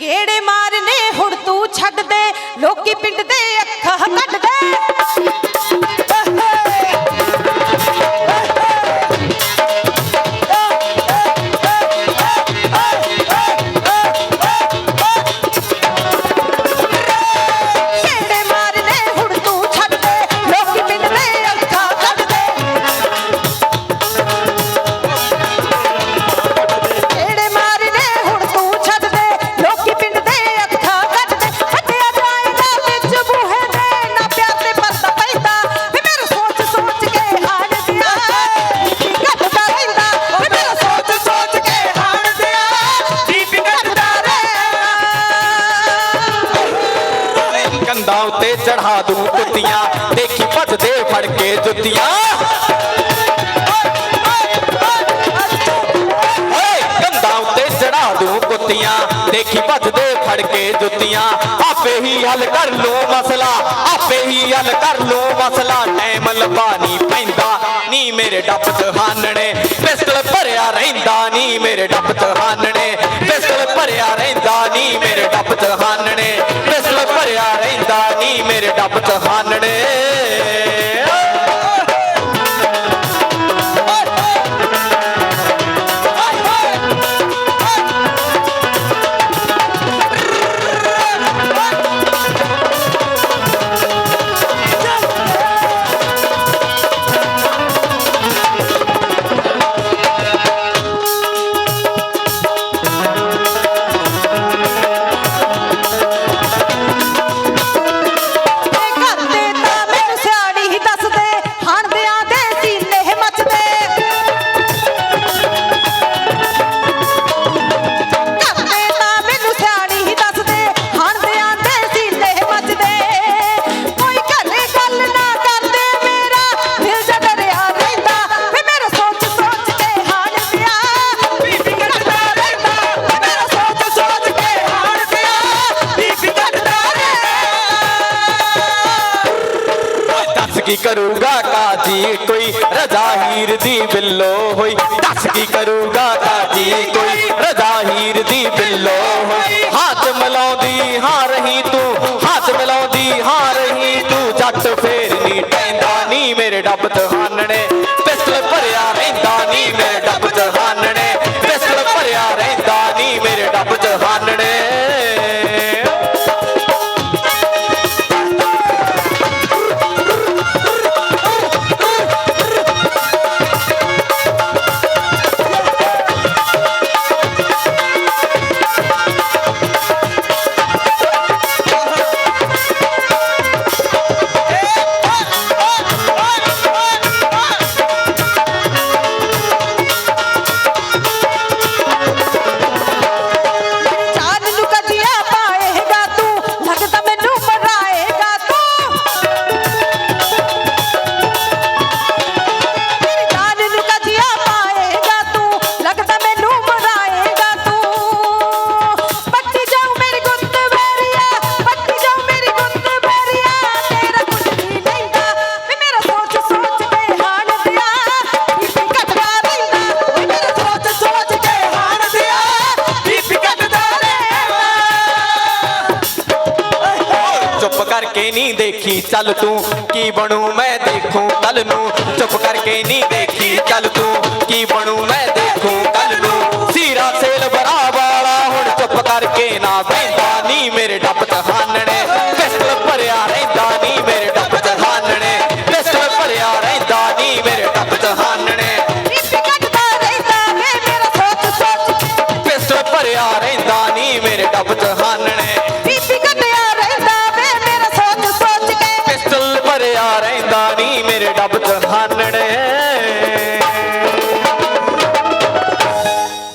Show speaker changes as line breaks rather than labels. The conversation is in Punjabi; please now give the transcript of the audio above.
ਗੇੜੇ ਮਾਰਨੇ ਹੁਣ ਤੂੰ ਛੱਡ ਦੇ ਲੋਕੀ ਪਿੰਡ ਦੇ ਅੱਖਾਂ ਕੱਢ ਦੇ ਤੇ
ਚੜਾ ਦੂੰ ਕੁੱਤੀਆਂ ਦੇਖੀ ਭੱਜਦੇ ਫੜ ਕੇ ਜੁੱਤੀਆਂ। ਕੁੱਤੀਆਂ ਦੇਖੀ ਭੱਜਦੇ ਫੜ ਕੇ ਜੁੱਤੀਆਂ। ਆਪੇ ਹੀ ਹੱਲ ਕਰ ਲੋ ਮਸਲਾ। ਆਪੇ ਹੀ ਹੱਲ ਕਰ ਲੋ ਮਸਲਾ। ਟਾਈਮ ਲਬਾਨੀ ਪੈਂਦਾ। ਨੀ ਮੇਰੇ ਡੱਬ ਤਹਾਨਣੇ ਪਿਸਤਲ ਭਰਿਆ ਰਹਿੰਦਾ ਨੀ ਮੇਰੇ ਡੱਬ ਤਹਾਨਣੇ ਪਿਸਤਲ ਭਰਿਆ ਰਹਿੰਦਾ ਨੀ ਮੇਰੇ ਡੱਬ ਤਹਾਨ ਰੱਬ ਚ ਹਾਨਣੇ ਕਰੂਗਾ ਕਾਜੀ, ਕੋਈ ਰਜ਼ਾ ਹੀਰ ਦੀ ਬਿੱਲੋ ਹੋਈ। ਦੱਸ ਕੀ ਕਰੂਗਾ ਕਾਜੀ, ਕੋਈ ਰਜ਼ਾ ਹੀਰ ਦੀ ਬਿੱਲੋ ਕਰਕੇ ਨਹੀਂ ਦੇਖੀ। ਚੱਲ ਤੂੰ ਕੀ ਬਣੂ, ਮੈਂ ਦੇਖੂੰ ਤਲ ਨੂੰ। ਚੁੱਪ ਕਰਕੇ ਨਹੀਂ ਦੇਖੀ। ਚੱਲ ਤੂੰ ਕੀ ਬਣੂ, ਮੈਂ